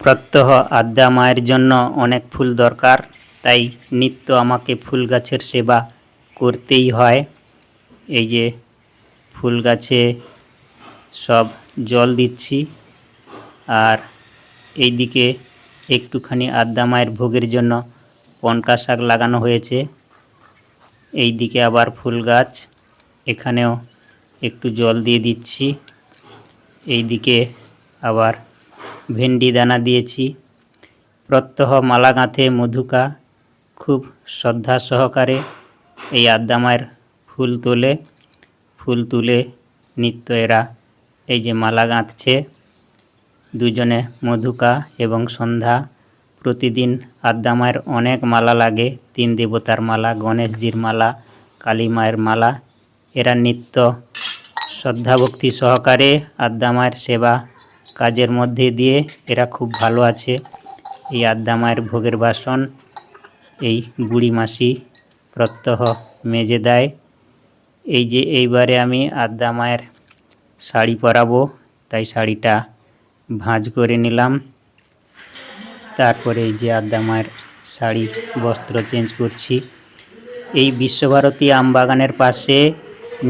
প্রত্যহ আদ্যা মায়ের জন্য অনেক ফুল দরকার, তাই নিত্য আমাকে ফুল গাছের সেবা করতেই হয়। এই যে ফুল গাছে সব জল দিচ্ছি, আর এইদিকে একটুখানি আদ্যা মায়ের ভোগের জন্য পনকা শাক লাগানো হয়েছে। এই দিকে আবার ফুল গাছ এখানেও একটু জল দিয়ে দিচ্ছি। এইদিকে আবার ভেন্ডি দানা দিয়েছি। প্রত্যহ মালা গাঁথে মধুকা, খুব শ্রদ্ধা সহকারে এই আদ্দামায়ের ফুল তোলে। ফুল তুলে নিত্য এরা এই যে মালা গাঁথছে। দুজনে মধুকা এবং সন্ধ্যা প্রতিদিন আদ্দামায়ের অনেক মালা লাগে। তিন দেবতার মালা, গণেশজির মালা, কালী মায়ের মালা। এরা নিত্য শ্রদ্ধাভক্তি সহকারে আদ্যা মায়ের সেবা কাজের মধ্যে দিয়ে এরা খুব ভালো আছে। এই আদ্যা মায়ের ভোগের বাসন, এই বুড়ি মাসি প্রত্যহ মেজে দেয়। এই যে এইবারে আমি আদ্যা মায়ের শাড়ি পরাবো, তাই শাড়িটা ভাঁজ করে নিলাম। তারপরে এই যে আদ্যা মায়ের শাড়ি বস্ত্র চেঞ্জ করছি। এই বিশ্বভারতী আমবাগানের পাশে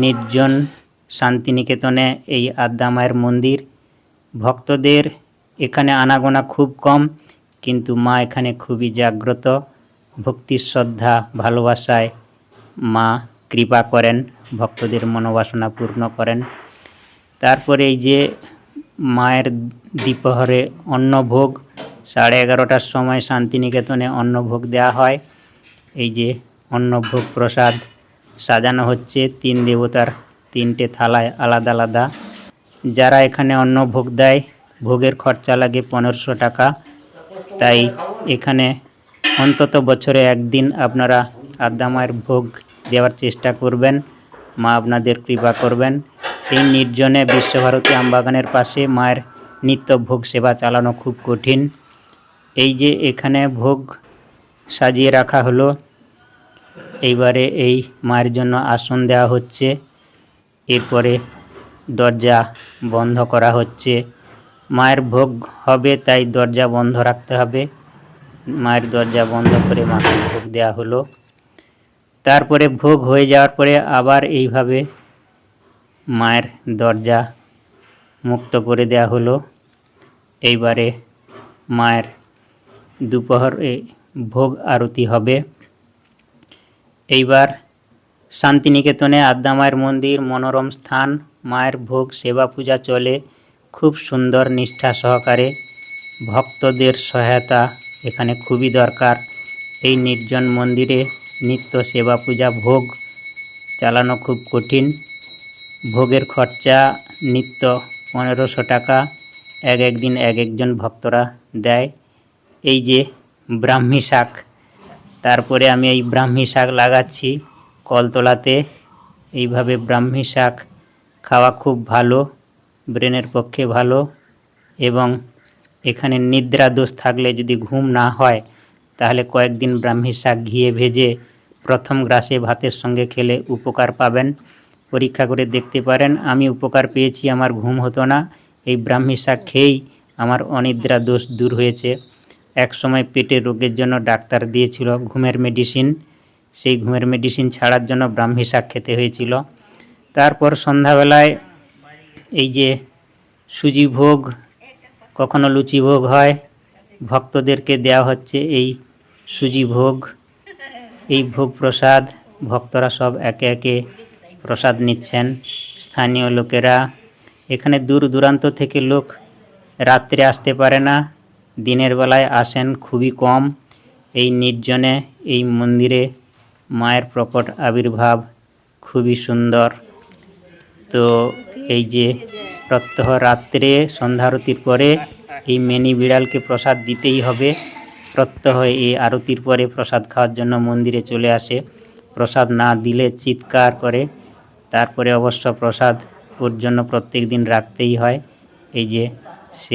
নির্জন শান্তিনিকেতনে এই আদ্যা মায়ের মন্দির। ভক্তদের এখানে আনাগোনা খুব কম, কিন্তু মা এখানে খুবই জাগ্রত। ভক্তি, শ্রদ্ধা, ভালোবাসায় মা কৃপা করেন, ভক্তদের মনোবাসনা পূর্ণ করেন। তারপরে এই যে মায়ের দ্বিপ্রহরে অন্নভোগ, সাড়ে এগারোটার সময় শান্তিনিকেতনে অন্নভোগ দেওয়া হয়। এই যে অন্নভোগ প্রসাদ সাজানো হচ্ছে, তিন দেবতার তিনটে থালায় আলাদা আলাদা। যারা এখানে অন্ন ভোগ দেয়, ভোগের খরচা লাগে পনেরোশো টাকা। তাই এখানে অন্তত বছরে একদিন আপনারা আদ্যা মায়ের ভোগ দেওয়ার চেষ্টা করবেন। মা আপনাদের কৃপা করবেন। এই নির্জনে বিশ্বভারতী আমবাগানের পাশে মায়ের নিত্য ভোগ সেবা চালানো খুব কঠিন। এই যে এখানে ভোগ সাজিয়ে রাখা হলো, এইবারে এই মায়ের জন্য আসন দেওয়া হচ্ছে। এরপরে দরজা বন্ধ করা হচ্ছে। মায়ের ভোগ হবে, তাই দরজা বন্ধ রাখতে হবে। মায়ের দরজা বন্ধ করে মাকে ভোগ দেওয়া হলো। তারপরে ভোগ হয়ে যাওয়ার পরে আবার এইভাবে মায়ের দরজা মুক্ত করে দেওয়া হলো। এইবারে মায়ের দুপহরে ভোগ আরতি হবে। এইবার শান্তিনিকেতনে আদ্যা মায়ের মন্দির, মনোরম স্থান, মায়ের ভোগ, সেবা পূজা চলে। খুব সুন্দর নিষ্ঠা সহকারে ভক্তদের সহায়তা এখানে খুবই দরকার। এই নির্জন মন্দিরে নিত্য সেবা পূজা, ভোগ চালানো খুব কঠিন। ভোগের খরচা নিত্য পনেরোশো টাকা। এক একদিন এক একজন ভক্তরা দেয়। এই যে ব্রাহ্মী শাক, তারপরে আমি এই ব্রাহ্মী শাক লাগাচ্ছি। কলতলাতে এইভাবে ব্রাহ্মী শাক খাওয়া খুব ভালো, ব্রেনের পক্ষে ভালো এবং এখানে নিদ্রা দোষ থাকলে যদি ঘুম না হয়, তাহলে কয়েকদিন ব্রাহ্মী শাক ঘিয়ে ভেজে প্রথম গ্রাসে ভাতের সঙ্গে খেলে উপকার পাবেন। পরীক্ষা করে দেখতে পারেন, আমি উপকার পেয়েছি, আমার ঘুম হতো না। এই ব্রাহ্মী শাক খেয়েই আমার অনিদ্রা দোষ দূর হয়েছে। এক সময় পেটের রোগের জন্য ডাক্তার দিয়েছিল ঘুমের মেডিসিন। সেই ঘুমের মেডিসিন ছাড়ার জন্য ব্রাহ্মী শাক খেতে হয়েছিল। তারপর সন্ধ্যাবেলায় এই যে সুজি ভোগ, কখনো লুচি ভোগ হয়, ভক্তদেরকে দেওয়া হচ্ছে এই সুজি ভোগ, এই ভোগ প্রসাদ। ভক্তরা সব একে একে প্রসাদ নিচ্ছেন। স্থানীয় লোকেরা, এখানে দূর দূরান্ত থেকে লোক রাত্রে আসতে পারে না, দিনের বেলায় আসেন খুবই কম। এই নির্জনে, এই মন্দিরে মায়ের প্রকট আবির্ভাব খুবই সুন্দর। তো এই যে প্রত্যহ রাত্রে সন্ধ্যারতির পরে এই মেনি বিড়ালকে প্রসাদ দিতেই হবে। প্রত্যহ এই আরতির পরে প্রসাদ খাওয়ার জন্য মন্দিরে চলে আসে। প্রসাদ না দিলে চিৎকার করে। তারপরে অবশ্য প্রসাদ ওর জন্য প্রত্যেক দিন রাখতেই হয়। এই যে সে